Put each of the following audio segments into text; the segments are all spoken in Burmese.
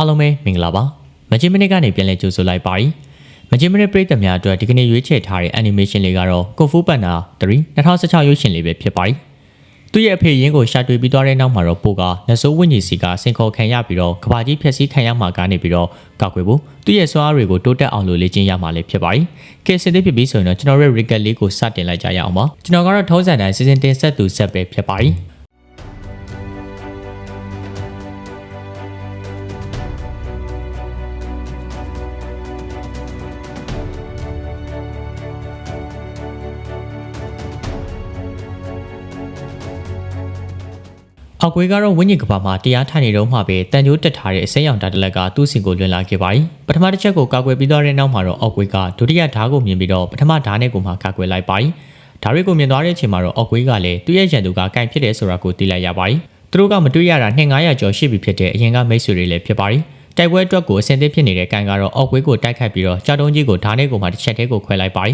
အားလုံးပဲမင်္ဂလာပါမချင်းမနစ်ကနေပြန်လည်ကြိုဆိုလိုက်ပါရီမချင်းမနစ်ပရိသတ်များအတွက်ဒီကနေ့ရွေးချယ်ထားတဲ့ animation လေးကတော့ကွန်ဖူပန်နာ3 2016ရွေးရှင်လေးပဲဖြစ်ပါရီသူ့ရဲ့အဖေရင်းကိုရှာတွေ့ပြီးသွားတဲ့နောက်မှာတော့ပိုကနဆိုးဝင်းကြီးစီကစင်ခေါ်ခံရပြီးတော့ကဘာကြီးဖျက်ဆီးခံရမှာကနေပြီးတော့ကောက်ွယ်ဖို့သူ့ရဲ့စွမ်းအားတွေကိုတိုးတက်အောင်လို့လေ့ကျင့်ရမှာလည်းဖြစ်ပါရီကဲစင်သေးဖြစ်ပြီးဆိုရင်တော့ကျွန်တော်ရဲ့ record လေးကိုစတင်လိုက်ကြရအောင်ပါကျွန်တော်ကတော့ထုံးစံတိုင်းစီစဉ်တင်ဆက်သူဆက်ပဲဖြစ်ပါရီ အောက်ကွေးကတော့ဝင်းကြီးကဘာမှာတရားထိုင်နေတော့မှပဲတန်ကြိုးတက်ထားတဲ့အစိမ်းရောင်တာတလက်ကသူ့စင်ကိုလွင်လာခဲ့ပါပြီပထမတစ်ချက်ကိုကာကွယ်ပြီးသွားတဲ့နောက်မှာတော့အောက်ကွေးကဒုတိယဓာတ်ကိုမြင်ပြီးတော့ပထမဓာတ်နဲ့ကိုမှကာကွယ်လိုက်ပါပြီဓာတ်တွေကိုမြင်သွားတဲ့အချိန်မှာတော့အောက်ကွေးကလည်းသူ့ရဲ့ရန်သူကကင်ဖြစ်တယ်ဆိုတာကိုသိလိုက်ရပါပြီသူတို့ကမတွေ့ရတာ2900ကျော်ရှိပြီဖြစ်တဲ့အရင်ကမိတ်ဆွေတွေလည်းဖြစ်ပါပြီတိုက်ပွဲအတွက်ကိုအဆင်သင့်ဖြစ်နေတဲ့ကန်ကတော့အောက်ကွေးကိုတိုက်ခတ်ပြီးတော့ကြောက်တုံးကြီးကိုဓာတ်နဲ့ကိုမှတစ်ချက်တည်းကိုခွဲလိုက်ပါပြီ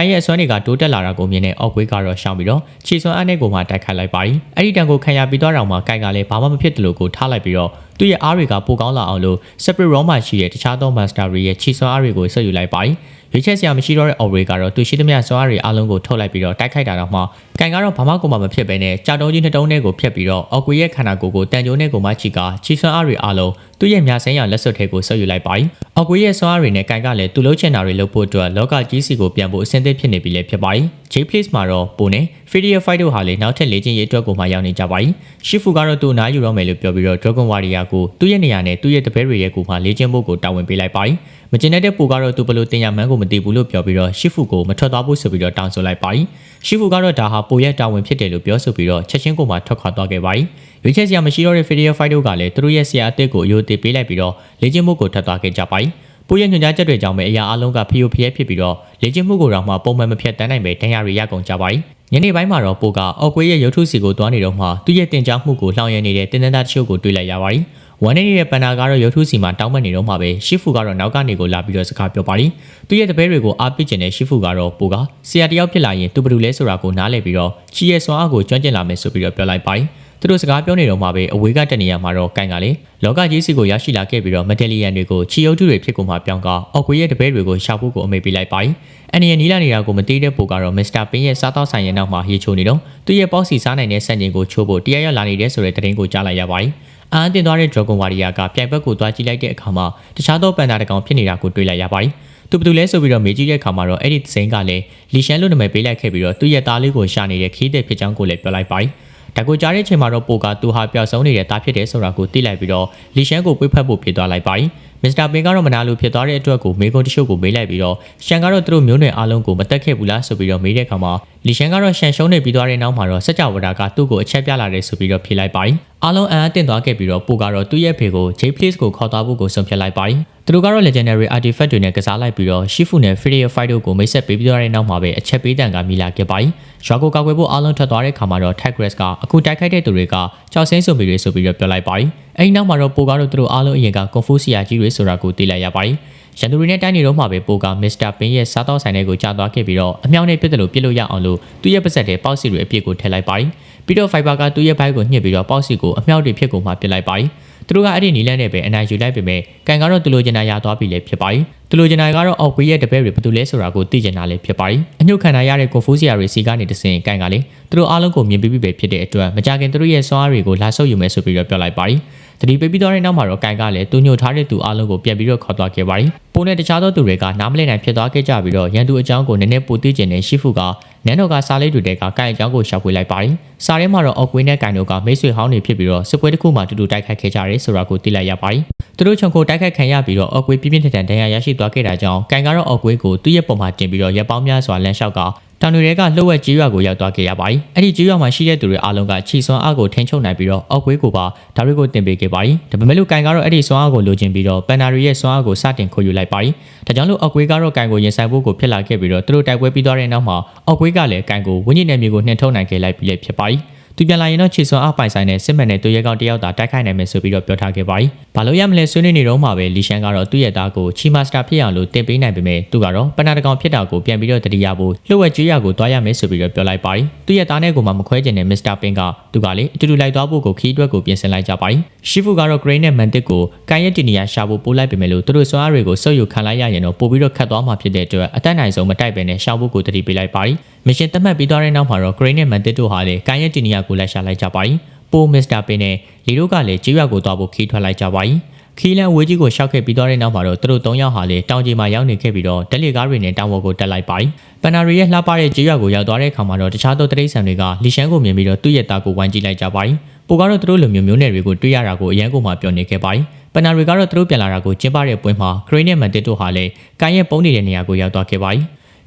ကန်ရဲ့အစွမ်းတွေကတိုးတက်လာတာကိုမြင်တဲ့အောက်ကွေးကတော့ရှောင်ပြီးတော့ခြေစွမ်းအားနဲ့ကိုမှတိုက်ခိုက်လိုက်ပါပြီအဲ့ဒီတန်ကိုခံရပြီးတော့တောင်မှကန်ကလည်းဘာမှမဖြစ်တယ်လို့ကိုထားလိုက်ပြီးတော့သူ့ရဲ့အားတွေကပိုကောင်းလာအောင်လို့ separate room မှာရှိတဲ့တခြားသော master တွေရဲ့ခြေစွမ်းအားတွေကိုဆက်ယူလိုက်ပါပြီ ရွေးချက်စရာမရှိတော့တဲ့ Aubrey ကတော့သူရှိသမျှစွမ်းအားတွေအလုံးကိုထုတ်လိုက်ပြီးတော့တိုက်ခိုက်တာတော့မှကန်ကတော့ဘာမှကိုမှမဖြစ်ဘဲနဲ့ကြောက်တုံးကြီးနှစ်တုံးနဲ့ကိုဖျက်ပြီးတော့အော်ကွေရဲ့ခန္ဓာကိုယ်ကိုတန်ကြိုးနဲ့ကိုမှချီကခြေစွမ်းအားတွေအလုံးသူ့ရဲ့မြာဆင်းရလက်စွပ်ထဲကိုဆက်ယူလိုက်ပါပြီအော်ကွေရဲ့စွမ်းအားတွေနဲ့ကန်ကလည်းသူ့လုံးချင်တာတွေလုပ်ဖို့အတွက်လောကကြီးစီကိုပြန်ဖို့အဆင်သင့်ဖြစ်နေပြီလေဖြစ်ပါပြီ J Place မှာတော့ပိုနဲ့ Fedia Fight တို့ဟာလေနောက်ထပ်လေ့ကျင့်ရေးအတွက်ကိုမှရောက်နေကြပါပြီရှီဖူကတော့သူ့နားယူတော့မယ်လို့ပြောပြီးတော့ Dragon Warrior ကိုသူ့ရဲ့နေရာနဲ့သူ့ရဲ့တပည့်တွေရဲ့ကိုမှလေ့ကျင့်ဖို့ကိုတာဝန်ပေးလိုက်ပါပြီမကျင်တဲ့ပိုကတော့သူဘလို့တင်ရမှန်းကိုမသိဘူးလို့ပြောပြီးတော့ရှီဖူကိုမထွက်သွားဖို့ဆိုပြီးတော့တောင်းဆိုလိုက်ပါပြီရှီဖူကတော့ဒါဟာပိုရဲ့တာဝန်ဖြစ်တယ်လို့ပြောဆိုပြီးတော့ချက်ချင်းကိုမှထွက်ခွာသွားခဲ့ပါပြီရွေးချယ်စရာမရှိတော့တဲ့ Fedia Fight တို့ကလည်းသူတို့ရဲ့ဆရာအသစ်ကိုအယိုသေးပေးလိုက်ပြီးတော့လေ့ကျင့်ဖို့ကိုထပ်သွားခဲ့ကြပါပြီ ပိုးရဲ့ညွှန်ကြားချက်တွေကြောင့်ပဲအရာအလုံးကဖီယိုဖျဲဖြစ်ပြီးတော့လေ့ကျင့်မှုကိုတော့မှပုံမှန်မဖြတ်တန်းနိုင်ပဲတန်ရာတွေရကုန်ကြပါပြီညနေပိုင်းမှာတော့ပိုကအော်ကွေးရဲ့ရုပ်ထုစီကိုသွားနေတော့မှသူ့ရဲ့တင်ကြားမှုကိုလှောင်ရနေတဲ့တင်းတင်းသားတချို့ကိုတွေ့လိုက်ရပါပြီဝမ်းနေနေတဲ့ပန်နာကတော့ရုပ်ထုစီမှာတောင်းပန်နေတော့မှပဲရှီဖူကတော့နောက်ကနေကိုလာပြီးတော့စကားပြောပါလိသူ့ရဲ့တပည့်တွေကိုအားပေးခြင်းနဲ့ရှီဖူကတော့ပိုကဆရာတယောက်ဖြစ်လာရင်သူဘယ်လိုလဲဆိုတာကိုနားလည်ပြီးတော့ချီရဲ့စွမ်းအားကိုကျွမ်းကျင်လာမယ်ဆိုပြီးတော့ပြောလိုက်ပါ သူတို့စကားပြောနေတော့မှပဲအဝေးကတက်နေရမှာတော့ကန်ကလေလောကကြီးစီကိုရရှိလာခဲ့ပြီးတော့မက်တယ်လီယန်တွေကိုချီယုတ်ထုတွေဖြစ်ကုန်မှပြောင်းကအော်ကွေရဲ့တပည့်တွေကိုရှာဖို့ကိုအမိပေးလိုက်ပါ။အန်နီယနီလာနေတာကိုမသိတဲ့ပိုကတော့မစ္စတာပင်းရဲ့စားသောက်ဆိုင်ရဲ့နောက်မှာရေချိုနေတော့သူ့ရဲ့ပေါ့စီစားနိုင်တဲ့ဆန့်ကျင်ကိုချိုးဖို့တရားရလာနေတဲ့ဆိုတဲ့သတင်းကိုကြားလိုက်ရပါတယ်။အာအန်တင်သွားတဲ့ Dragon Warrior ကပြိုင်ဘက်ကိုသွားကြည့်လိုက်တဲ့အခါမှာတခြားသောပန်တာတကောင်ဖြစ်နေတာကိုတွေ့လိုက်ရပါတယ်။သူဘယ်သူလဲဆိုပြီးတော့မေးကြည့်တဲ့အခါမှာတော့အဲ့ဒီစိန်ကလည်းလီရှန်လို့နာမည်ပေးလိုက်ခဲ့ပြီးတော့သူ့ရဲ့သားလေးကိုရှာနေတဲ့ခီးတဲ့ဖြစ်ကြောင်းကိုလည်းပြောလိုက်ပါတယ်။ ဒါကိုကြားတဲ့အချိန်မှာတော့ပိုကသူဟာပျောက်ဆုံးနေတဲ့သားဖြစ်တယ်ဆိုတာကိုသိလိုက်ပြီးတော့လီရှန်ကိုပွေးဖက်ဖို့ပြေးသွားလိုက်ပါတယ်။မစ္စတာပင်ကတော့မနာလို့ဖြစ်သွားတဲ့အတွက်ကိုမေကွန်တချို့ကိုမေးလိုက်ပြီးတော့ရှန်ကတော့သူတို့မျိုးနွယ်အားလုံးကိုမတက်ခဲ့ဘူးလားဆိုပြီးတော့မေးတဲ့အခါမှာလီရှန်ကတော့ရှန်ရှုံးနေပြီးသွားတဲ့နောက်မှာတော့စကြဝဠာကသူ့ကိုအချက်ပြလာတယ်ဆိုပြီးတော့ဖြေလိုက်ပါတယ်။အားလုံးအံ့အသင့်သွားခဲ့ပြီးတော့ပိုကတော့သူ့ရဲ့ဖေကို J Place ကိုခေါ်သွားဖို့ကိုဆုံးဖြတ်လိုက်ပါတယ်။သူတို့ကတော့ legendary artifact တွေနဲ့ကစားလိုက်ပြီးတော့ Shifu နဲ့ Furious Fight တို့ကိုမိတ်ဆက်ပေးပြီးသွားတဲ့နောက်မှာပဲအချက်ပေးတန်ကမိလာခဲ့ပါတယ်။ရွာကိုကောက်ွယ်ဖို့အားလုံးထွက်သွားတဲ့ခါမှာတော့ Tigres ကအခုတိုက်ခိုက်တဲ့သူတွေကကြောက်စင်းစုံပြီးတွေဆိုပြီးတော့ပြောလိုက်ပါတယ်။ အဲဒီနောက်မှာတော့ပိုကတော့သူတို့အားလုံးအရင်က Kung Fu ဆရာကြီးတွေဆိုတာကိုသိလိုက်ရပါတယ်။ရန်သူတွေနဲ့တိုင်းနေတော့မှပဲပိုကမစ္စတာပင်းရဲ့စားတော့ဆိုင်တွေကိုကြာသွားခဲ့ပြီးတော့အမြောင်းနဲ့ပြစ်တယ်လို့ပြစ်လို့ရအောင်လို့သူ့ရဲ့ပါဆက်တဲ့ပေါက်စီတွေအပြစ်ကိုထည့်လိုက်ပါတယ်။ပြီးတော့ Fiber ကသူ့ရဲ့ဘိုက်ကိုညှစ်ပြီးတော့ပေါက်စီကိုအမြောက်တွေဖြစ်ကုန်မှပြစ်လိုက်ပါတယ်။သူတို့ကအဲ့ဒီနီလန်းနဲ့ပဲအနိုင်ယူလိုက်ပေမဲ့ကန်ကတော့သူလိုချင်တာရသွားပြီလေဖြစ်ပါတယ်။သူလိုချင်တာကတော့အောက်ကွေးရဲ့တပည့်တွေဘာလို့လဲဆိုတာကိုသိချင်တာလည်းဖြစ်ပါတယ်။အညှို့ခံရတဲ့ကွန်ဖူးစီယာတွေစီကနေတစင်ကန်ကလေသူတို့အားလုံးကိုမြင်ပြီးပြီပဲဖြစ်တဲ့အတွက်မကြခင်သူတို့ရဲ့စွမ်းအားတွေကိုလာဆုပ်ယူမယ်ဆိုပြီးတော့ပြောလိုက်ပါတယ်။ တတိပေးပြီးတော့တဲ့နောက်မှာတော့ကန်ကလည်းသူညှို့ထားတဲ့သူအားလုံးကိုပြန်ပြီးတော့ခေါ်သွားခဲ့ပါတယ်။ပုံနဲ့တခြားသောသူတွေကနားမလည်နိုင်ဖြစ်သွားခဲ့ကြပြီးတော့ရန်သူအကြောင်းကိုနည်းနည်းပိုသိကျင်တဲ့ရှီဖူကနန်းတော်ကစားလေးတွေကကန်အကြောင်းကိုရှာဖွေလိုက်ပါတယ်။စားထဲမှာတော့အော်ကွင်းနဲ့ကန်တို့ကမိတ်ဆွေဟောင်းတွေဖြစ်ပြီးတော့စစ်ပွဲတစ်ခုမှတူတူတိုက်ခိုက်ခဲ့ကြတယ်ဆိုတာကိုသိလိုက်ရပါတယ်။သူတို့ချုံကိုတိုက်ခိုက်ခံရပြီးတော့အော်ကွေးပြင်းပြင်းထန်ထန်ဒဏ်ရာရရှိသွားခဲ့တာကြောင့်ကန်ကတော့အော်ကွေးကိုသူ့ရဲ့ပုံမှာတင်ပြီးတော့ရပ်ပေါင်းများစွာလမ်းလျှောက်ကတောင်တွေကလှုပ်ဝက်ကြီးရွာကိုရောက်သွားခဲ့ရပါတယ်။အဲ့ဒီကြီးရွာမှာရှိတဲ့သူတွေအားလုံးကခြိစွမ်းအားကိုထိန်းချုပ်နိုင်ပြီးတော့အောက်ကွေးကိုပါဒါတွေကိုတင်ပေးခဲ့ပါတယ်။ဒါပေမဲ့လို့ကန်ကတော့အဲ့ဒီစွမ်းအားကိုလိုချင်ပြီးတော့ပန်နာရီရဲ့စွမ်းအားကိုစတင်ခိုးယူလိုက်ပါတယ်။ဒါကြောင့်လို့အောက်ကွေးကတော့ကန်ကိုရင်ဆိုင်ဖို့ကိုဖြစ်လာခဲ့ပြီးတော့သူတို့တိုက်ပွဲပြီးသွားတဲ့နောက်မှာအောက်ကွေးကလည်းကန်ကိုဝင်းကြီးနယ်မြေကိုနှင်ထုတ်နိုင်ခဲ့လိုက်ပြီးလည်းဖြစ်ပါတယ်။ သူပြန်လာရင်တော့ခြေစွမ်းအပိုင်ဆိုင်တဲ့စစ်မှန်တဲ့သူရဲကောင်းတယောက်သာတိုက်ခိုက်နိုင်မယ်ဆိုပြီးတော့ပြောထားခဲ့ပါတယ်။ဘာလို့ရမလဲဆွေးနွေးနေတော့မှပဲလီရှန်ကတော့သူ့ရဲ့သားကိုချီမာစတာဖြစ်အောင်လို့တင်ပေးနိုင်ပေမဲ့သူကတော့ပနာတကောင်ဖြစ်တာကိုပြန်ပြီးတော့တတိယဖို့လှုပ်ဝက်ကျွေးရကိုတွားရမယ်ဆိုပြီးတော့ပြောလိုက်ပါတယ်။သူ့ရဲ့သားနဲ့ကိုမှမခွဲကျင်တဲ့မစ္စတာပင်ကသူကလေအတူတူလိုက်သွားဖို့ကိုခီးအတွက်ကိုပြင်ဆင်လိုက်ကြပါတယ်။ရှီဖူကတော့ဂရိန်းနဲ့မန်တစ်ကိုကန်ရက်တီနီယာရှာဖို့ပို့လိုက်ပေမဲ့လို့သူတို့စွမ်းအားတွေကိုစုပ်ယူခံလိုက်ရရင်တော့ပို့ပြီးတော့ခတ်သွားမှာဖြစ်တဲ့အတွက်အတတ်နိုင်ဆုံးမတိုက်ပဲနဲ့ရှာဖို့ကိုတတိပေးလိုက်ပါတယ်။မရှင်သတ်မှတ်ပြီးသွားတဲ့နောက်မှာတော့ဂရိန်းနဲ့မန်တစ်တို့ဟာလေကန်ရက်တီနီယာကိုလိုက်ရှာလိုက်ကြပါတယ်။ပိုမစ္စတာပင်နဲ့လီတို့ကလည်းကြေးရွက်ကိုသွားဖို့ခီးထွက်လိုက်ကြပါတယ်။ခီလန်ဝေးကြီးကိုရှောက်ခဲ့ပြီးတော့တဲ့နောက်မှာတော့သူတို့၃ယောက်ဟာလေတောင်ကြီးမှာရောက်နေခဲ့ပြီးတော့တက်လီကားတွေနဲ့တောင်ဝကိုတက်လိုက်ပါတယ်။ပန်နာရီရဲ့လှပတဲ့ကြေးရွက်ကိုရောက်သွားတဲ့အခါမှာတော့တခြားသောတရိတ်ဆန်တွေကလီရှန်ကိုမြင်ပြီးတော့သူ့ရဲ့သားကိုဝိုင်းကြည့်လိုက်ကြပါတယ်။ပိုကတော့သူတို့လူမျိုးမျိုးနယ်တွေကိုတွေ့ရတာကိုအရန်ကိုမှပြောနေခဲ့ပါတယ်။ပန်နာရီကတော့သူတို့ပြန်လာတာကိုကျင်းပတဲ့ပွဲမှာခရိနဲ့မန်တစ်တို့ဟာလည်းကန်ရဲ့ပုံနေတဲ့နေရာကိုရောက်သွားခဲ့ပါတ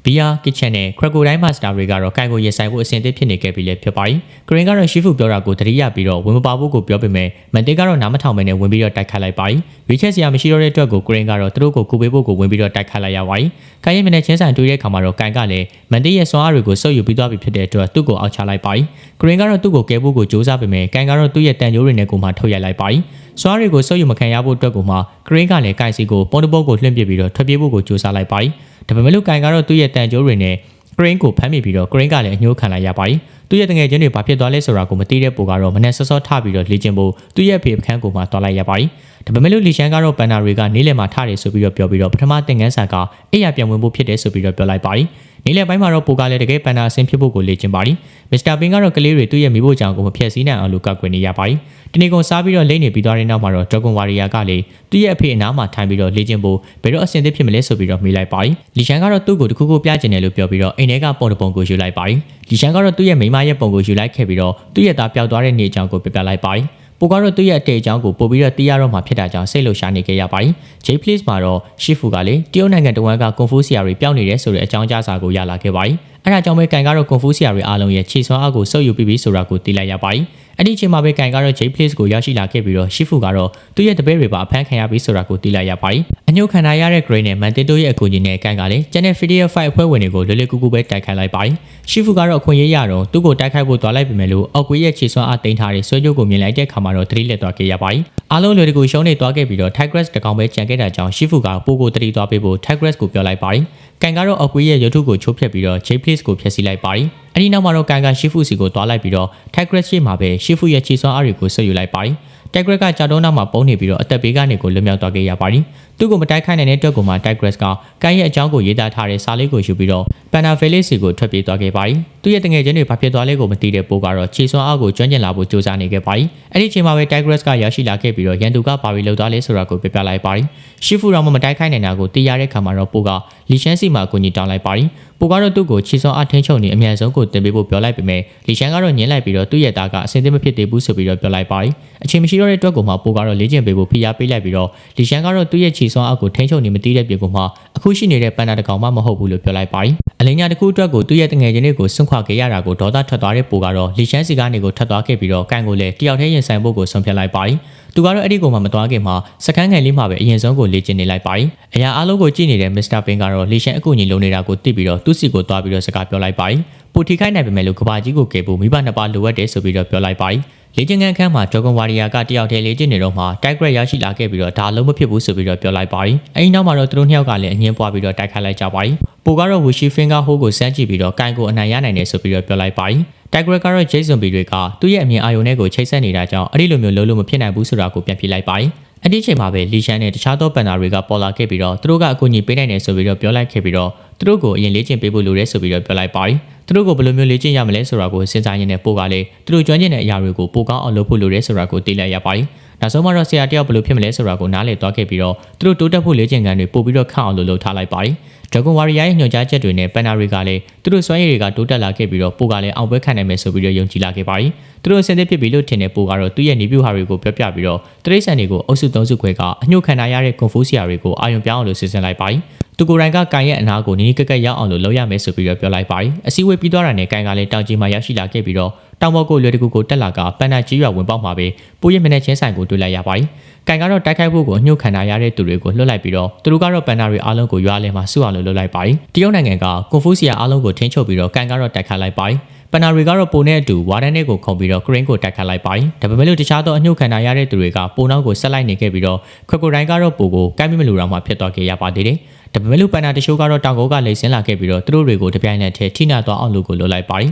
ယ်။ဘီယာကစ်ချန်နဲ့ခရကိုဒိုင်းမာစတာတွေကတော့ကန်ကိုရင်ဆိုင်ဖို့အဆင်သင့်ဖြစ်နေခဲ့ပြီလည်းဖြစ်ပါတယ်။ဂရင်းကတော့ရှီဖူပြောတာကိုတတိယပြီးတော့ဝင်မပါဖို့ကိုပြောပေမဲ့မန်တေကတော့နားမထောင်မဲနဲ့ဝင်ပြီးတော့တိုက်ခိုက်လိုက်ပါတယ်။ရီချက်စီယာမရှိတော့တဲ့အတွက်ကိုဂရင်းကတော့သူတို့ကိုကူပေးဖို့ကိုဝင်ပြီးတော့တိုက်ခိုက်လိုက်ရပါတယ်။ကန်ရဲ့မျက်နှာချင်းဆိုင်တွေ့တဲ့အခါမှာတော့ကန်ကလည်းမန်တေရဲ့စွမ်းအားတွေကိုစုပ်ယူပြီးသွားပြီဖြစ်တဲ့အတွက်သူ့ကိုအောက်ချလိုက်ပါတယ်။ဂရင်းကတော့သူ့ကိုကဲဖို့ကိုစူးစမ်းပေမဲ့ကန်ကတော့သူ့ရဲ့တန်ကြိုးတွေနဲ့ကိုမှထုတ်ရိုက်လိုက်ပါတယ်။စွမ်းတွေကိုစုပ်ယူမခံရဖို့အတွက်ကိုမှဂရင်းကလည်းကန်စီကိုပုံတပုတ်ကိုလွှင့်ပစ်ပြီးတော့ထွက်ပြေးဖို့ကိုစူးစမ်းလိုက်ပါတယ်။ ဒါပေမဲ့လို့ကန်ကတော့သူ့ရဲ့တန်ကြိုးတွေနဲ့ဂရင်းကိုဖမ်းမိပြီးတော့ဂရင်းကလည်းအညှိုးခံလိုက်ရပါတယ်။သူ့ရဲ့တငယ်ချင်းတွေဘာဖြစ်သွားလဲဆိုတာကိုမသိတဲ့ပိုကတော့မနဲ့ဆော့ဆော့ထပြီးတော့လေ့ကျင့်ဖို့သူ့ရဲ့ဖေအခန်းကိုမှတွားလိုက်ရပါတယ်။ဒါပေမဲ့လို့လီရှန်ကတော့ပန်နာရီကနေလယ်မှာထတယ်ဆိုပြီးတော့ပြောပြီးတော့ပထမသင်ခန်းစာကအိယာပြန်ဝင်ဖို့ဖြစ်တယ်ဆိုပြီးတော့ပြောလိုက်ပါတယ်။ နေ့လယ်ပိုင်းမှာတော့ပိုကလည်းတကယ်ပန်နာအဆင်ဖြစ်ဖို့ကိုလေ့ကျင့်ပါတယ်။မစ္စတာပင်ကတော့ကလေးတွေသူ့ရဲ့မိဖို့ကြောင့်ကိုမဖျက်ဆီးနိုင်အောင်လို့ကောက်ကွယ်နေရပါတယ်။တနေ့ကုန်စားပြီးတော့လိမ့်နေပြီးသွားတဲ့နောက်မှာတော့ဒရဂွန်ဝါရီယာကလည်းသူ့ရဲ့အဖေအနားမှာထိုင်ပြီးတော့လေ့ကျင့်ဖို့ဘယ်တော့အဆင်သင့်ဖြစ်မလဲဆိုပြီးတော့မေးလိုက်ပါတယ်။လီရှန်ကတော့သူ့ကိုတခုခုပြချင်တယ်လို့ပြောပြီးတော့အိမ်ထဲကပုံတပုံကိုယူလိုက်ပါတယ်။လီရှန်ကတော့သူ့ရဲ့မိမရဲ့ပုံကိုယူလိုက်ခဲ့ပြီးတော့သူ့ရဲ့သားပျောက်သွားတဲ့နေ့အကြောင်းကိုပြပြလိုက်ပါတယ်။ ပိုကတော့သူ့ရဲ့အတေအကြောင်းကိုပို့ပြီးတော့သိရတော့မှဖြစ်တာကြောင့်စိတ်လှုပ်ရှားနေကြရပါတယ်။ J Place မှာတော့ရှီဖူကလေတရုတ်နိုင်ငံတဝန်းကကွန်ဖူးဆီယာတွေပျောက်နေတယ်ဆိုတဲ့အကြောင်းကြားစာကိုရလာခဲ့ပါတယ်။အဲဒါကြောင့်ပဲကန်ကတော့ကွန်ဖူးဆီယာတွေအားလုံးရဲ့ခြေစွမ်းအားကိုစုပ်ယူပြီးပြီဆိုတာကိုသိလိုက်ရပါတယ်။ အဲ့ဒီအချိန်မှာပဲကန်ကတော့ J Place ကိုရောက်ရှိလာခဲ့ပြီးတော့ရှီဖူကတော့သူ့ရဲ့တပည့်တွေပါအဖမ်းခံရပြီဆိုတာကိုသိလိုက်ရပါတယ်။အညှို့ခံရတဲ့ Gray နဲ့ Mantinto ရဲ့အကူအညီနဲ့ကန်ကလည်း Channel Video File အဖွဲ့ဝင်တွေကိုလွယ်လွယ်ကူကူပဲတိုက်ခိုက်လိုက်ပါတယ်။ရှီဖူကတော့အခွင့်အရေးရတော့သူ့ကိုတိုက်ခိုက်ဖို့သွားလိုက်ပြီမဲ့လို့အောက်ကွေးရဲ့ခြေစွမ်းအားတင်ထားတဲ့ဆွဲကြုပ်ကိုမြင်လိုက်တဲ့အခါမှာတော့သတိလက်သွားခဲ့ရပါတယ်။အားလုံးလွယ်တကူရှုံးနေသွားခဲ့ပြီးတော့ Tigress တကောင်ပဲကြံခဲ့တာကြောင့်ရှီဖူကပိုကိုတတိသွားပေးဖို့ Tigress ကိုပြောလိုက်ပါတယ်။ ကန်ကတော့အောက်ကွေးရဲ့ရုပ်ထုကိုချိုးဖျက်ပြီးတော့ J Place ကိုဖျက်ဆီးလိုက်ပါတယ်။အဲဒီနောက်မှာတော့ကန်ကရှီဖူစီကိုသွားလိုက်ပြီးတော့ Tigress ရှေ့မှာပဲရှီဖူရဲ့ခြေစွမ်းအားတွေကိုဆွဲယူလိုက်ပါတယ်။ Tigress ကကြောက်တုံးနောက်မှာပုံနေပြီးတော့အသက်ဘေးကနေကိုလွတ်မြောက်သွားခဲ့ရပါတယ်။သူ့ကိုမတိုက်ခိုက်နိုင်တဲ့အတွက်ကိုမှ Tigress ကကန်ရဲ့အကြောင်းကိုရေးသားထားတဲ့စာလေးကိုယူပြီးတော့ Panda Village စီကိုထွက်ပြေးသွားခဲ့ပါတယ်။ သူ့ရဲ့တငယ်ချင်းတွေဘာဖြစ်သွားလဲကိုမသိတဲ့ပိုးကတော့ခြေစွမ်းအားကိုကျွမ်းကျင်လာဖို့ကြိုးစားနေခဲ့ပါတယ်။အဲ့ဒီအချိန်မှာပဲ Tigress ကရောက်ရှိလာခဲ့ပြီးတော့ရန်သူကဘာပြီးလှုပ်သွားလဲဆိုတာကိုပြပြလိုက်ပါတယ်။ရှီဖူရောမမတိုက်ခိုက်နိုင်တာကိုသိရတဲ့ခါမှာတော့ပိုးကလီရှန်စီမှာအကူအညီတောင်းလိုက်ပါတယ်။ပိုကတော့သူ့ကိုခြေစွမ်းအားထင်းချုပ်နေအမြန်ဆုံးကိုတင်ပေးဖို့ပြောလိုက်ပေမဲ့လီရှန်ကတော့ညှင်းလိုက်ပြီးတော့သူ့ရဲ့သားကအဆင်သင့်မဖြစ်သေးဘူးဆိုပြီးတော့ပြောလိုက်ပါတယ်။အချိန်မရှိတော့တဲ့အတွက်ကိုမှပိုကတော့လေ့ကျင့်ပေးဖို့ဖိအားပေးလိုက်ပြီးတော့လီရှန်ကတော့သူ့ရဲ့ခြေစွမ်းအားကိုထင်းချုပ်နေမသိတဲ့ပြေကိုမှအခုရှိနေတဲ့ပန်နာတကောင်မှမဟုတ်ဘူးလို့ပြောလိုက်ပါတယ်။အလင်းညာတစ်ခုအတွက်ကိုသူ့ရဲ့တငယ်ချင်းတွေကိုစွန့်ခွာခဲ့ရတာကိုဒေါသထွက်သွားတဲ့ပိုကတော့လီရှန်စီကနေကိုထပ်သွားခဲ့ပြီးတော့ကန်ကိုလည်းတယောက်တည်းရင်ဆိုင်ဖို့ကိုဆုံးဖြတ်လိုက်ပါတယ်။သူကတော့အဲ့ဒီကိုမှမသွားခင်မှာစကန်းငယ်လေးမှာပဲအရင်ဆုံးကိုလေ့ကျင့်နေလိုက်ပါတယ်။အရာအားလုံးကိုကြည့်နေတဲ့မစ္စတာပင်ကတော့လီရှန်အကူအညီလုံးနေတာကိုသိပြီးတော့သူ့စီကိုသွားပြီးတော့စကားပြောလိုက်ပါတယ်။ပိုထိခိုက်နိုင်ပေမဲ့လို့ကဘာကြီးကိုကယ်ဖို့မိဘနှစ်ပါးလိုအပ်တယ်ဆိုပြီးတော့ပြောလိုက်ပါတယ်။လေ့ကျင့်ခန်းခန်းမှာဒရဂွန်ဝါရီယာကတယောက်တည်းလေ့ကျင့်နေတော့မှတိုက်ဂရက်ရရှိလာခဲ့ပြီးတော့ဒါလုံးမဖြစ်ဘူးဆိုပြီးတော့ပြောလိုက်ပါတယ်။အဲဒီနောက်မှာတော့သူတို့နှစ်ယောက်ကလည်းအငင်းပွားပြီးတော့တိုက်ခိုက်လိုက်ကြပါတယ်။ ပိုကတော့ဝီရှီဖင်ဂါဟိုးကိုစမ်းကြည့်ပြီးတော့ကန်ကိုအနိုင်ရနိုင်တယ်ဆိုပြီးတော့ပြောလိုက်ပါတယ်။တိုက်ဂရက်ကတော့ဂျေဆွန်ဘီတွေကသူ့ရဲ့အမြင်အာရုံနဲ့ကိုချိတ်ဆက်နေတာကြောင့်အဲ့ဒီလိုမျိုးလုံးလုံးမဖြစ်နိုင်ဘူးဆိုတာကိုပြန်ပြလိုက်ပါတယ်။အဲ့ဒီအချိန်မှာပဲလီရှန်နဲ့တခြားသောပန်နာတွေကပေါ်လာခဲ့ပြီးတော့သူတို့ကအကူအညီပေးနိုင်တယ်ဆိုပြီးတော့ပြောလိုက်ခဲ့ပြီးတော့သူတို့ကိုအရင်လေ့ကျင့်ပေးဖို့လိုတယ်ဆိုပြီးတော့ပြောလိုက်ပါတယ်။သူတို့ကိုဘယ်လိုမျိုးလေ့ကျင့်ရမလဲဆိုတာကိုစဉ်းစားရင်းနဲ့ပို့ကလည်းသူတို့ကျွမ်းကျင်တဲ့အရာတွေကိုပိုကောင်းအောင်လုပ်ဖို့လိုတယ်ဆိုတာကိုသိလိုက်ရပါတယ်။နောက်ဆုံးမှာတော့ဆရာတယောက်ဘယ်လိုဖြစ်မလဲဆိုတာကိုနားလည်သွားခဲ့ပြီးတော့သူတို့တိုးတက်ဖို့လေ့ကျင့်ခန်းတွေပို့ပြီးတော့ခန့်အောင်လုပ်လုပ်ထားလိုက်ပါတယ်။ ဒဂွန်ဝါရီယာရဲ့ညွှန်ကြားချက်တွေနဲ့ပန်နာရီကလည်းသူတို့စွမ်းရည်တွေကတိုးတက်လာခဲ့ပြီးတော့ပိုကလည်းအောင်ပွဲခံနိုင်မယ်ဆိုပြီးတော့ယုံကြည်လာခဲ့ပါတယ်။သူတို့အဆင်သင့်ဖြစ်ပြီလို့ထင်တဲ့ပိုကတော့သူ့ရဲ့နေပြူဟာတွေကိုပြောပြပြီးတော့တရိတ်ဆန်တွေကိုအုပ်စုသုံးစုခွဲကအညှို့ခံရတဲ့ကွန်ဖူးဆီယာတွေကိုအာရုံပြောင်းအောင်လို့စီစဉ်လိုက်ပါတယ်။သူကိုယ်တိုင်ကကန်ရဲ့အနာကိုနီးနီးကက်ကက်ရောက်အောင်လို့လုပ်ရမယ်ဆိုပြီးတော့ပြောလိုက်ပါတယ်။အစည်းအဝေးပြီးသွားတာနဲ့ကန်ကလည်းတောင်ကြီးမှာရောက်ရှိလာခဲ့ပြီးတော့တောင်ပေါ်ကိုလွယ်တကူကိုတက်လာကပန်နာကြီးရွာဝင်ပေါက်မှာပဲပိုးရမနဲ့ချင်းဆိုင်ကိုတွေ့လိုက်ရပါတယ်။ ကန်ကတော့တိုက်ခိုက်ဖို့ကိုအညှို့ခံရတဲ့သူတွေကိုလွှတ်လိုက်ပြီးတော့သူတို့ကတော့ပန်နာတွေအားလုံးကိုရွာလဲမှာစုအောင်လို့လုပ်လိုက်ပါတယ်။တရုတ်နိုင်ငံကကွန်ဖူးဆီယာအားလုံးကိုထင်းချုပ်ပြီးတော့ကန်ကတော့တိုက်ခိုက်လိုက်ပါတယ်။ပန်နာရီကတော့ပိုနဲ့အတူဝါဒန်နဲ့ကိုခုံပြီးတော့ဂရင်းကိုတိုက်ခတ်လိုက်ပါတယ်ဒါပေမဲ့လို့တခြားသောအညှို့ခံထားရတဲ့သူတွေကပိုနောက်ကိုဆက်လိုက်နေခဲ့ပြီးတော့ခွက်ကိုတိုင်းကတော့ပိုကိုကိုင်းမမလူတော်မှဖြစ်သွားခဲ့ရပါသေးတယ်ဒါပေမဲ့လို့ပန်နာတရှိုးကတော့တောင်ကုန်းကလိမ့်ဆင်းလာခဲ့ပြီးတော့သူတို့တွေကိုတပြိုင်နက်တည်းထိနာသွားအောင်လို့ကိုလိုလိုက်ပါတယ်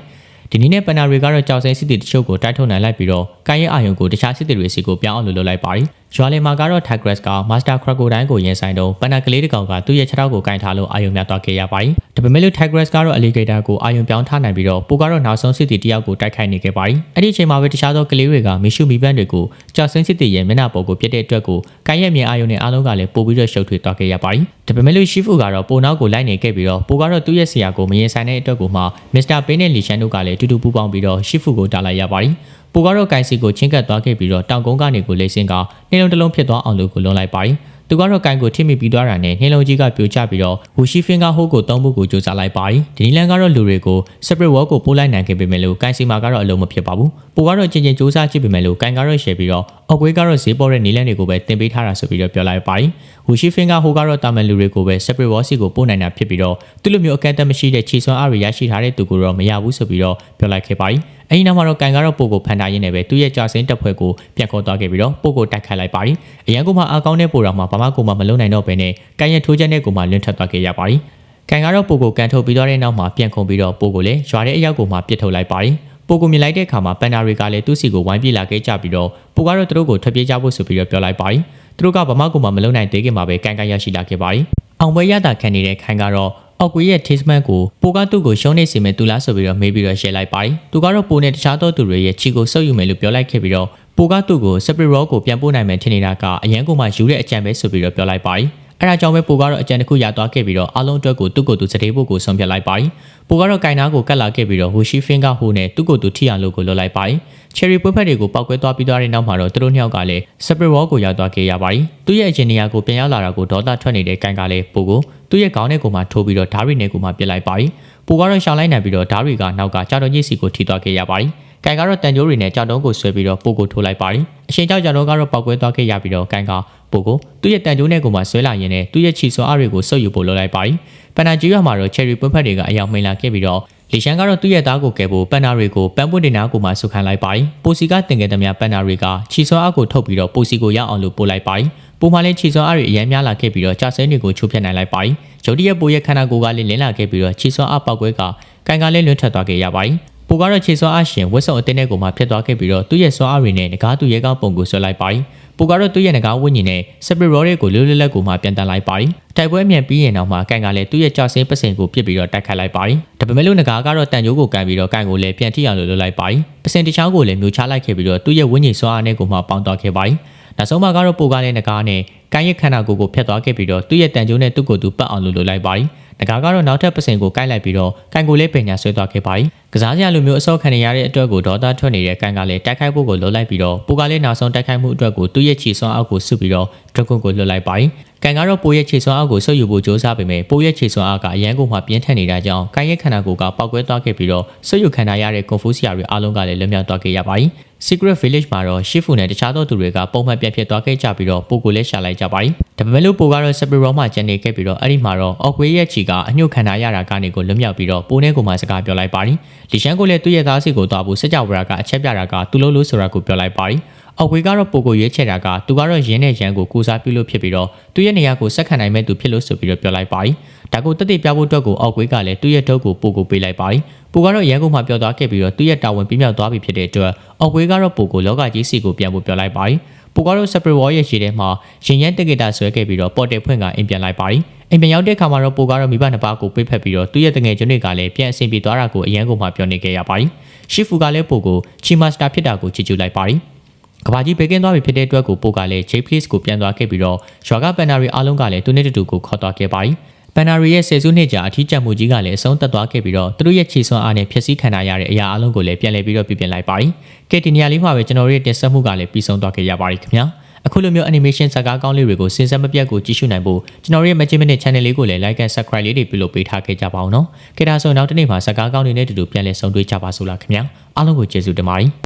ဒီနေ့နဲ့ပန်နာရီကတော့ကြောက်စိမ့်စစ်တီတချို့ကိုတိုက်ထုတ်နိုင်လိုက်ပြီးတော့ကိုင်းရဲ့အာယုံကိုတခြားစစ်တီတွေစီကိုပြောင်းအောင်လို့လုပ်လိုက်ပါတယ်။ ရွာလင်မှာကတော့ Tigers က Master Crocodile ကိုရင်ဆိုင်တော့ပန်နာကလေးတစ်ကောင်ကသူ့ရဲ့ခြေထောက်ကိုကင်ထားလို့အာယုံများသွားခဲ့ရပါတယ်။ဒါပေမဲ့လို့ Tigers ကတော့ Alligator ကိုအာယုံပြောင်းထားနိုင်ပြီးတော့ပိုကတော့နောက်ဆုံးစစ်တီတယောက်ကိုတိုက်ခိုက်နေခဲ့ပါတယ်။အဲ့ဒီအချိန်မှာပဲတခြားသောကလေးတွေကမီရှူမီပန်းတွေကိုကြောက်စိမ့်စစ်တီရဲ့မျက်နှာပေါ်ကိုပြစ်တဲ့အတွက်ကိုကိုင်းရဲ့မြင်အာယုံနဲ့အားလုံးကလည်းပိုပြီးတော့ရှုပ်ထွေးသွားခဲ့ရပါတယ်။ဒါပေမဲ့လို့ Shifu ကတော့ပိုနောက်ကိုလိုက်နေခဲ့ပြီးတော့ပိုကတော့သူ့ရဲ့ဆရာကိုမရင်ဆိုင်တဲ့အတွက်ကိုမှ Mr. Pain နဲ့ Li Shan တို့ကလည်းတူတူပူးပေါင်းပြီးတော့ Shifu ကိုတားလိုက်ရပါတယ်။ပိုကတော့ကိုင်စီကိုချင်းကပ်သွားခဲ့ပြီးတော့တောင်ကုန်းကနေကိုလိမ့်စင်ကနှလုံးတစ်လုံးဖြစ်သွားအောင်လို့ကိုလွန်လိုက်ပါတယ်။သူကတော့ကိုင်ကိုထိမိပြီးသွားတာနဲ့နှလုံးကြီးကပြိုကျပြီးတော့ဟူရှိဖင်ကဟိုးကိုတုံးဖို့ကိုကြိုးစားလိုက်ပါတယ်။ဒီနီလန်ကတော့လူတွေကို separate wall ကိုပို့လိုက်နိုင်ခဲ့ပေမဲ့လို့ကိုင်စီမာကတော့အလုံးမဖြစ်ပါဘူး။ပိုကတော့ချင်းချင်းကြိုးစားကြည့်ပေမဲ့လို့ကိုင်ကတော့ရှယ်ပြီးတော့အောက်ကွေးကတော့ဈေးပေါ်တဲ့နီလန်တွေကိုပဲတင်ပေးထားတာဆိုပြီးတော့ပြောလိုက်ပါတယ်။ဟူရှိဖင်ကဟိုးကတော့တာမန်လူတွေကိုပဲ separate wall စီကိုပို့နိုင်တာဖြစ်ပြီးတော့သူ့လိုမျိုးအကန့်အသတ်မရှိတဲ့ခြေစွမ်းအားတွေရရှိထားတဲ့သူကိုတော့မရဘူးဆိုပြီးတော့ပြောလိုက်ခဲ့ပါတယ်။ အဲဒီနောက်မှာတော့ကန်ကတော့ပို့ကိုဖန်တာရင်းနဲ့ပဲသူ့ရဲ့ကြာစင်းတက်ဖွဲ့ကိုပြန်ခေါ်သွားခဲ့ပြီးတော့ပို့ကိုတိုက်ခိုက်လိုက်ပါတယ်။အရန်ကမှအကောင်းတဲ့ပို့တော်မှာဘာမှကိုမှမလုံနိုင်တော့ဘဲနဲ့ကန်ရဲ့ထိုးချက်နဲ့ကိုမှလွင့်ထက်သွားခဲ့ရပါတယ်။ကန်ကတော့ပို့ကိုကန်ထုတ်ပြီးတော့တဲ့နောက်မှာပြန်ခုန်ပြီးတော့ပို့ကိုလည်းရွာတဲ့အရောက်ကိုမှပြစ်ထုတ်လိုက်ပါတယ်။ပိုကိုမြင်လိုက်တဲ့အခါမှာပန်နာရီကလည်းသူ့စီကိုဝိုင်းပြေးလာခဲ့ကြပြီးတော့ပိုကတော့သူတို့ကိုထွက်ပြေးကြဖို့ဆိုပြီးတော့ပြောလိုက်ပါတယ်။သူတို့ကဗမာကိုမှမလုံနိုင်သေးခင်မှာပဲကန်ကန်ရရှိလာခဲ့ပါတယ်။အောင်ပွဲရတာခံနေတဲ့ခိုင်ကတော့ အောက်ကွေရဲ့ tasteman ကိုပိုကသူ့ကိုရှုံးနေစီမယ်သူလားဆိုပြီးတော့မေးပြီးတော့ရှယ်လိုက်ပါတယ်။သူကတော့ပိုနဲ့တခြားသောသူတွေရဲ့ချီကိုဆုပ်ယူမယ်လို့ပြောလိုက်ခဲ့ပြီးတော့ပိုကသူ့ကို separate row ကိုပြန်ပို့နိုင်မယ်ထင်နေတာကအရန်ကိုမှယူတဲ့အကြံပဲဆိုပြီးတော့ပြောလိုက်ပါတယ်။အဲဒါကြောင့်ပဲပိုကတော့အကြံတစ်ခုရသွားခဲ့ပြီးတော့အားလုံးအတွက်ကိုသူ့ကိုယ်သူစတေးဖို့ကိုဆုံးဖြတ်လိုက်ပါတယ်။ပိုကတော့ကင်နာကိုကတ်လာခဲ့ပြီးတော့ဟိုရှိဖင်ကဟိုနဲ့သူ့ကိုယ်သူထိအောင်လို့ကိုလွတ်လိုက်ပါတယ်။ cherry ပွင့်ဖက်တွေကိုပောက်ကွဲသွားပြီးသွားတဲ့နောက်မှာတော့သူတို့နှစ်ယောက်ကလည်း separate wall ကိုရောက်သွားခဲ့ရပါတယ်။သူ့ရဲ့အင်ဂျင်နီယာကိုပြန်ရောက်လာတာကိုဒေါသထွက်နေတဲ့ကန်ကလည်းပိုကို သူ့ရဲ့ခေါင်းနဲ့ကိုမှထိုးပြီးတော့ဓာရီနဲ့ကိုမှပြစ်လိုက်ပါတယ်။ပိုကတော့ရှောင်းလိုက်နိုင်ပြီးတော့ဓာရီကနောက်ကကြောက်တော်ကြီးစီကိုထိသွားခဲ့ရပါတယ်။ကန်ကတော့တန်ကြိုးတွေနဲ့ကြောက်တုံးကိုဆွဲပြီးတော့ပိုကိုထိုးလိုက်ပါတယ်။အရှင်ကြောက်ကြောက်တော့ကတော့ပောက်ကွဲသွားခဲ့ရပြီးတော့ကန်ကပိုကိုသူ့ရဲ့တန်ကြိုးနဲ့ကိုမှဆွဲလာရင်းနဲ့သူ့ရဲ့ခြေစွမ်းအားတွေကိုဆုပ်ယူဖို့လုပ်လိုက်ပါတယ်။ပန်နာဂျီယာမှာတော့ cherry ပွင့်ဖက်တွေကအယောင်မိန်လာခဲ့ပြီးတော့လီရှန်ကတော့သူ့ရဲ့သားကိုကယ်ဖို့ပန်နာတွေကိုပန်းပွင့်တင်နာကိုမှဆုခံလိုက်ပါတယ်။ပိုစီကတင်ခဲ့တဲ့များပန်နာတွေကခြေစွမ်းအားကိုထုတ်ပြီးတော့ပိုစီကိုရအောင်လို့ပို့လိုက်ပါတယ်။ ပုံမှန်လေးခြေစွမ်းအားတွေအများများလာခဲ့ပြီးတော့ကြာစဲတွေကိုချိုးဖျက်နိုင်လိုက်ပါတယ်။ရုတ်တရက်ပိုရဲ့ခန္ဓာကိုယ်ကလည်းလင်းလာခဲ့ပြီးတော့ခြေစွမ်းအားပောက်ကွဲကကန်ကလည်းလွင့်ထွက်သွားခဲ့ရပါတယ်။ပိုကတော့ခြေစွမ်းအားရှင်ဝက်စုံအတင်းနဲ့ကိုမှဖြစ်သွားခဲ့ပြီးတော့သူ့ရဲ့စွမ်းအားတွေနဲ့ငကားသူ့ရဲကောင်းပုံကိုဆွဲလိုက်ပါတယ်။ပိုကတော့သူ့ရဲ့ငကားဝိညာဉ်နဲ့ separate row တွေကိုလွတ်လွတ်လပ်ကိုမှပြန်တန်လိုက်ပါတယ်။တိုက်ပွဲမြန်ပြီးရင်တော့မှကန်ကလည်းသူ့ရဲ့ကြောက်စင်းပစင်ကိုပြစ်ပြီးတော့တိုက်ခိုက်လိုက်ပါတယ်။ဒါပေမဲ့လို့ငကားကတော့တန်ကြိုးကိုကန်ပြီးတော့ကန်ကိုလည်းပြန်ထိအောင်လုပ်လိုက်ပါတယ်။ပစင်တစ်ချောင်းကိုလည်းမြူချလိုက်ခဲ့ပြီးတော့သူ့ရဲ့ဝိညာဉ်စွမ်းအားနဲ့ကိုမှပေါင်းသွားခဲ့ပါတယ်။ နောက်ဆုံးမှာကတော့ပိုကလည်းငကားနဲ့ကန်ရဲ့ခန္ဓာကိုယ်ကိုဖျက်သွားခဲ့ပြီးတော့သူ့ရဲ့တန်ကြိုးနဲ့သူ့ကိုယ်သူပတ်အောင်လုပ်လိုက်ပါတယ်။ငကားကတော့နောက်ထပ်ပစင်ကိုကိုက်လိုက်ပြီးတော့ကန်ကိုလည်းပညာဆွဲသွားခဲ့ပါတယ်။ကစားစရာလိုမျိုးအစောခံရတဲ့အတွက်ကိုဒေါသထွက်နေတဲ့ကန်ကလည်းတိုက်ခိုက်ဖို့ကိုလှုပ်လိုက်ပြီးတော့ပိုကလည်းနောက်ဆုံးတိုက်ခိုက်မှုအတွက်ကိုသူ့ရဲ့ခြေစွမ်းအောက်ကိုဆုပ်ပြီးတော့ဒရဂွန်ကိုလှုပ်လိုက်ပါတယ်။ကန်ကတော့ပိုရဲ့ခြေစွမ်းအောက်ကိုဆုပ်ယူဖို့ကြိုးစားပေမဲ့ပိုရဲ့ခြေစွမ်းအောက်ကအရန်ကုန်မှပြင်းထန်နေတာကြောင့်ကန်ရဲ့ခန္ဓာကိုယ်ကပောက်ကွဲသွားခဲ့ပြီးတော့ဆုပ်ယူခံရတဲ့ကွန်ဖူစီယာတွေအားလုံးကလည်းလွတ်မြောက်သွားခဲ့ရပါတယ်။ Secret Village မှာတော့ရှီဖူနဲ့တခြားသောသူတွေကပုံမှန်ပြန်ဖြစ်သွားခဲ့ကြပြီးတော့ပိုကိုလည်းရှာလိုက်ကြပါတယ်။ဒါပေမဲ့လို့ပိုကတော့ Separate Room မှာကျန်နေခဲ့ပြီးတော့အဲ့ဒီမှာတော့ Oakway ရဲ့ချီကအညှို့ခံရတာကနေကိုလွတ်မြောက်ပြီးတော့ပိုနဲ့ကိုမှစကားပြောလိုက်ပါတယ်။ လီရှန်ကိုလည်းသူ့ရဲ့သားစီကိုသွားဖို့စကြဝဠာကအချက်ပြတာကသူ့လို့လို့ဆိုတာကိုပြောလိုက်ပါတယ်။အောက်ဝေကတော့ပိုကိုရွေးချယ်တာကသူကတော့ရင်းနဲ့ရန်ကိုကူစားပြုလို့ဖြစ်ပြီးတော့သူ့ရဲ့နေရာကိုဆက်ခံနိုင်မဲ့သူဖြစ်လို့ဆိုပြီးတော့ပြောလိုက်ပါတယ်။ဒါကိုတက်တက်ပြဖို့အတွက်ကိုအောက်ဝေကလည်းသူ့ရဲ့ထုတ်ကိုပိုကိုပေးလိုက်ပါတယ်။ပိုကတော့ရန်ကုန်မှာပြောသွားခဲ့ပြီးတော့သူ့ရဲ့တာဝန်ပြင်းမြောက်သွားပြီဖြစ်တဲ့အတွက်အောက်ဝေကတော့ပိုကိုလောကကြီးစီကိုပြန်ဖို့ပြောလိုက်ပါတယ်။ ပိုကတော့ separate wall ရဲ့ရှေ့ထဲမှာရင်ရန်တက်ကတာဆွဲခဲ့ပြီးတော့ပေါ်တယ်ဖွင့်ကအင်ပြန်လိုက်ပါတယ်။အိမ်ပြန်ရောက်တဲ့အခါမှာတော့ပိုကတော့မိဘနှစ်ပါးကိုပိတ်ဖက်ပြီးတော့သူ့ရဲ့တငယ်ချင်းတွေကလည်းပြန်အဆင်ပြေသွားတာကိုအရန်ကုန်မှပြောနေခဲ့ရပါတယ်။ရှီဖူကလည်းပိုကိုချီမာစတာဖြစ်တာကိုချီကျူးလိုက်ပါတယ်။ကဘာကြီးဘေကင်းသွားပြီဖြစ်တဲ့အတွက်ကိုပိုကလည်း J Place ကိုပြန်သွားခဲ့ပြီးတော့ရွာကပန်နာရီအားလုံးကလည်းသူနဲ့တူတူကိုခေါ်သွားခဲ့ပါတယ်။ပ န်နာရီရဲ့ဆယ်စုနှစ်ကြာအထီးကျပ်မှုကြီးကလည်းအဆုံးသက်သွားခဲ့ပြီးတော့သူတို့ရဲ့ခြေစွမ်းအားနဲ့ဖျက်ဆီးခံရတဲ့အရာအလုံးကိုလည်းပြန်လည်ပြီးတော့ပြင်လိုက်ပါတယ်။ကဲဒီနေရာလေးမှာပဲကျွန်တော်တို့ရဲ့တင်ဆက်မှုကလည်းပြီးဆုံးသွားခဲ့ရပါတယ်ခင်ဗျာ။အခုလိုမျိုး animation ဇာတ်ကားကောင်းလေးတွေကိုစဉ်ဆက်မပြတ်ကိုကြည့်ရှုနိုင်ဖို့ကျွန်တော်ရဲ့ Magic Minute Channel လေးကိုလည်း like and subscribe လေးတွေပြုလုပ်ပေးထားခဲ့ကြပါအောင်နော်။ခေတ္တဆိုနောက်တစ်နေ့မှာဇာတ်ကားကောင်းတွေနဲ့တူတူပြန်လည်ဆုံတွေ့ကြပါစို့လားခင်ဗျာ။အားလုံးကိုကျေးဇူးတင်ပါတယ်။